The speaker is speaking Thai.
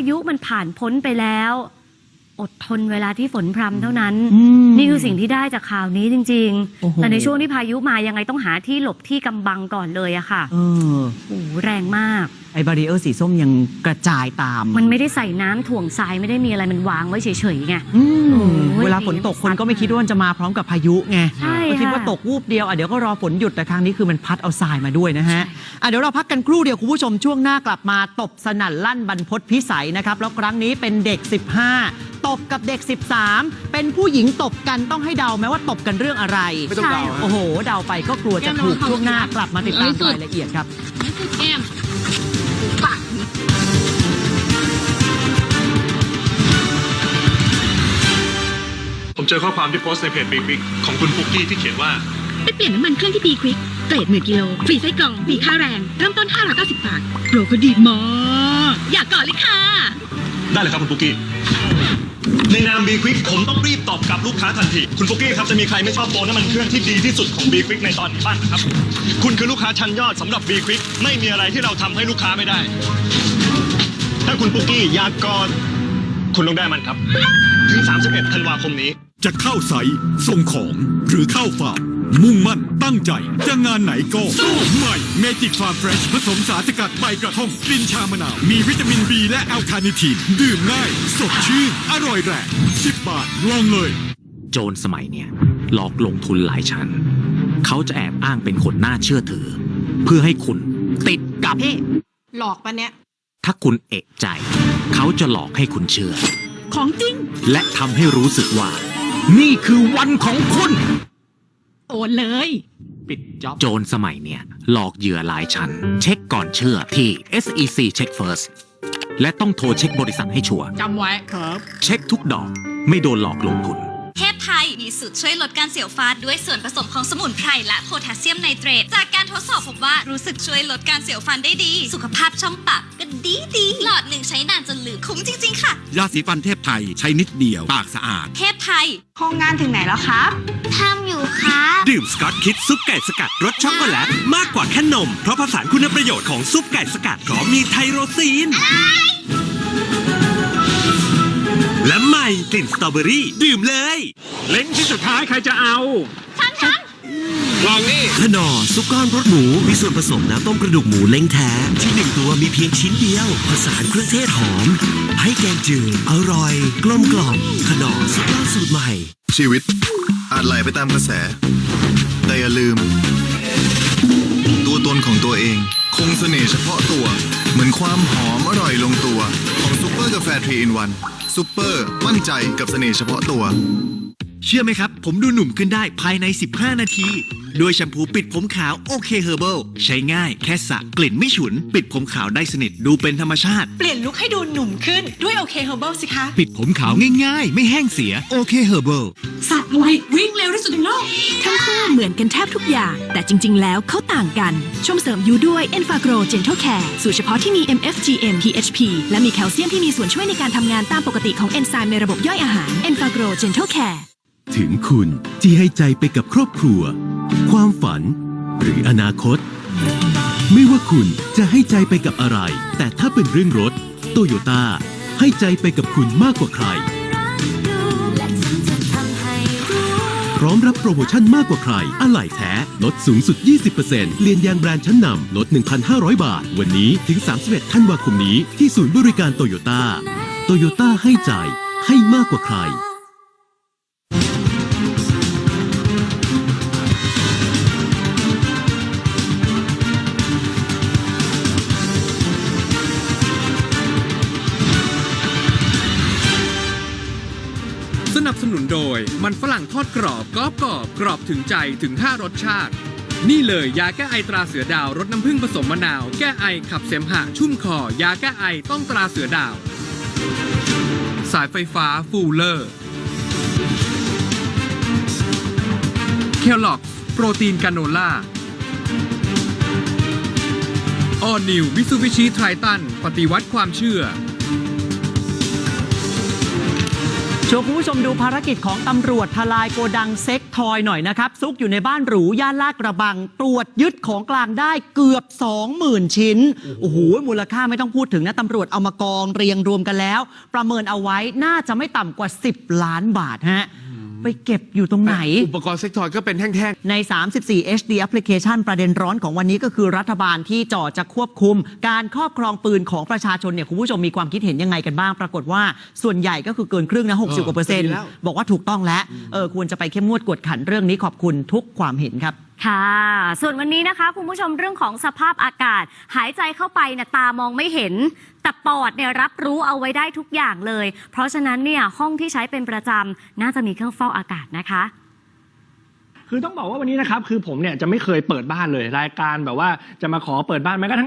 ายุมันผ่านพ้นไปแล้ว อดทนเวลาที่ฝนพรำเท่านั้นอืมนี่คือสิ่งที่ได้จากข่าวนี้จริงโอ้โหๆแต่ในช่วงที่พายุมายังไงต้องหาที่หลบที่กำบังก่อนเลยอะค่ะเออโอ้โหแรงมาก ไอ้บารีเออร์สีส้มยังกระจายตาม มันไม่ได้ใส่น้ำถ่วงทรายไม่ได้มีอะไรมันวางไว้เฉยๆไงอืมโอ้ยเวลาฝนตกคนก็ไม่คิดว่ามันจะมาพร้อมกับพายุไงใช่ก็คิดค่ะว่าตกวูบเดียวอะเดี๋ยวก็รอฝนหยุดแต่ครั้งนี้คือมันพัดเอาทรายมาด้วยนะฮะใช่อะเดี๋ยวเราพักกันครู่เดียวคุณผู้ชมช่วงหน้ากลับมาตบสนั่นลั่นบรรพตพิสัยนะครับแล้วครั้งนี้เป็นเด็ก 15 ตบกับเด็ก 13 เป็นผู้หญิงตบกันต้องให้เดาไหมว่าตบกันเรื่องอะไร ไม่ต้องเดาโอ้โห เดาไปก็กลัวจะถูกช่วงหน้ากลับมาติดตามรายละเอียดครับนั่นคือแก้มปากผมเจอข้อความที่โพสต์ในเพจบิ๊กบิ๊กของคุณปุ๊กกี้ที่เขียนว่าไปเปลี่ยนน้ำมันเครื่องที่บีควิกเกรดหมื่นกิโล ฟรีไส้กรองฟรีค่าแรง เริ่มต้น 590 บาทโปรก็ดีมาก อยากก่อนเลยค่ะ ได้เลยครับคุณปุ๊กกี้ ในนามบีควิกผมต้องรีบตอบกลับลูกค้าทันที คุณฟุกกี้ครับจะมีใครไม่ชอบโปน้ำมันเครื่องที่ดีที่สุดของบีควิกในตอนนี้บ้างครับ คุณคือลูกค้าชั้นยอดสำหรับบีควิกไม่มีอะไรที่เราทำให้ลูกค้าไม่ได้ ถ้าคุณฟุกกี้อยากก่อนคุณต้องได้มันครับ ถึง 31 ธันวาคมนี้ จะเข้าใสส่งของหรือเข้าฝาก มมุ่งมั่นตั้งใจ จะงานไหนก็สู้ใหม่เมจิกฟาร์มเฟรชผสมสารสกัดใบกระท่อมกลิ่นชามะนาว มีวิตามิน B และแอลคาเนิทีน ดื่มง่าย สดชื่น อร่อยแรง10 บาท ลองเลย โจรสมัยเนี่ยหลอกลงทุนหลายชั้น เขาจะแอบอ้างเป็นคนน่าเชื่อถือ เพื่อให้คุณติดกับพี่หลอกปะเนี่ยถ้าคุณเอกใจ เขาจะหลอกให้คุณเชื่อ ของจริง และทำให้รู้สึกว่า นี่คือวันของคุณ โอนเลย ปิดจ็อบโจรสมัยเนี่ยหลอกเหยื่อหลายชั้น เช็คก่อนเชื่อที่ SEC Check First และต้องโทรเช็คบริษัทให้ชัวร์จำไว้ครับ เช็คทุกดอกไม่โดนหลอกลงทุน เทพไทย มีสูตรช่วยลดการเสียวฟาดด้วยส่วนผสมของสมุนไพรและโพแทสเซียมไนเตรตจากการทดสอบพบว่ารู้สึกช่วยลดการเสียวฟันได้ดี สุขภาพช่องปากก็ดีดีๆหลอดหนึ่งใช้นานจนลืมคุ้มจริง ๆ ค่ะ ยาสีฟันเทพไทยใช้นิดเดียวปากสะอาด เทพไทย โครงงานถึงไหนแล้วครับ ทำอยู่ครับ ดื่มสกอตคิดซุปไก่สกัดรสช็อกโกแลตมากกว่าแค่นม เพราะผสานคุณประโยชน์ของซุปไก่สกัดพร้อมมีไทโรซีนและใหม่ กลิ่นสตรอเบอรี่ ดื่มเลย เล้งที่สุดท้ายใครจะเอา ฉันฉันลองนี่ขนอซุปก้อนรสหมู มีส่วนผสมน้ำต้มกระดูกหมูเล้งแท้ ที่หนึ่งตัวมีเพียงชิ้นเดียว ผสานเครื่องเทศหอม ให้แกงจืดอร่อย กลมกล่อมขนอซุปก้อนสูตรใหม่ ชีวิต อาจไหลไปตามกระแส แต่อย่าลืม ตัวตนของตัวเอง คงเสน่ห์เฉพาะตัว เหมือนความหอมอร่อยลงตัว ของซูเปอร์กาแฟทรีอินวัน ซูเปอร์ มั่นใจกับเสน่ห์เฉพาะตัว เชื่อไหมครับผมดูหนุ่มขึ้นได้ภายใน 15 นาทีด้วยแชมพูปิดผมขาวโอเคเฮอร์เบิลใช้ง่ายแค่สระกลิ่นไม่ฉุน ปิดผมขาวได้สนิทดูเป็นธรรมชาติ เปลี่ยนลุคให้ดูหนุ่มขึ้นด้วยโอเคเฮอร์เบิลสิคะปิดผมขาวง่ายๆ ไม่แห้งเสียโอเคเฮอร์เบิลสัตว์อะไรวิ่งเร็วที่สุดในโลก ทั้งคู่เหมือนกันแทบทุกอย่าง แต่จริง ๆ แล้วเขาต่างกัน ชมเสริมยูด้วย e n f a g r o Gentle Care สูตรเฉพาะที่มี MFGM PHP และมีแคลเซียมที่มีส่วนช่วยในการทำงานตามปกติของเอนไซม์ในระบบย่อยอาหาร e n f a g r o Gentle Care ถึงคุณที่ให้ใจไปกับครอบครัว ความฝัน หรืออนาคต ไม่ว่าคุณจะให้ใจไปกับอะไร แต่ถ้าเป็นเรื่องรถโตโยต้าให้ใจไปกับคุณมากกว่าใคร พร้อมรับโปรโมชั่นมากกว่าใคร อะไหล่แท้ ลดสูงสุด 20%เรียนยางแบรนด์ชั้นนำลด 1,500 บาท วันนี้ถึง 31ธันวาคมนี้ที่ศูนย์บริการโตโยต้าโตโยต้าให้ใจให้มากกว่าใคร นับสนุนโดย มันฝรั่งทอดกรอบกรอบกรอบกรอบถึงใจถึง 5 รสชาติ นี่เลยยาแก้ไอตราเสือดาวรสน้ำผึ้งผสมมะนาว แก้ไอขับเสมหะชุ่มคอ ยาแก้ไอต้องตราเสือดาว สายไฟฟ้าฟูลเลอร์เคลล็อกโปรตีนกาโนล่าออนิวมิซูบิชิไททันปฏิวัติความเชื่อ ชวนคุณผู้ชมดูภารกิจของตำรวจทลายโกดังเซ็กทอยหน่อยนะครับ ซุกอยู่ในบ้านหรู ย่านลาดกระบัง ตรวจยึดของกลางได้เกือบ 20,000 ชิ้น โอ้โห มูลค่าไม่ต้องพูดถึงนะตำรวจเอามากองเรียงรวมกันแล้ว ประเมินเอาไว้น่าจะไม่ต่ำกว่า 10 ล้านบาทฮะ ไปเก็บอยู่ตรงไหน อุปกรณ์เซ็กทอยก็เป็นแท่ง ใน 34 HD Application ประเด็นร้อนของวันนี้ก็คือรัฐบาลที่จ่อจะควบคุม การครอบครองปืนของประชาชนเนี่ยคุณผู้ชมมีความคิดเห็นยังไงกันบ้าง ปรากฏว่าส่วนใหญ่ก็คือเกินครึ่งนะ 60กว่าเปอร์เซ็นต์ ดีแล้ว บอกว่าถูกต้องแล้วเออควรจะไปเข้มงวดกวดขันเรื่องนี้ขอบคุณทุกความเห็นครับ ค่ะ ส่วนวันนี้นะคะ คุณผู้ชมเรื่องของสภาพอากาศ หายใจเข้าไปเนี่ยตามองไม่เห็น แต่ปอดเนี่ยรับรู้เอาไว้ได้ทุกอย่างเลย เพราะฉะนั้นเนี่ยห้องที่ใช้เป็นประจำน่าจะมีเครื่องฟอกอากาศนะคะคือต้องบอกว่าวันนี้นะครับคือผมเนี่ยจะไม่เคยเปิดบ้านเลย รายการแบบว่าจะมาขอเปิดบ้านแม้กระทั่ง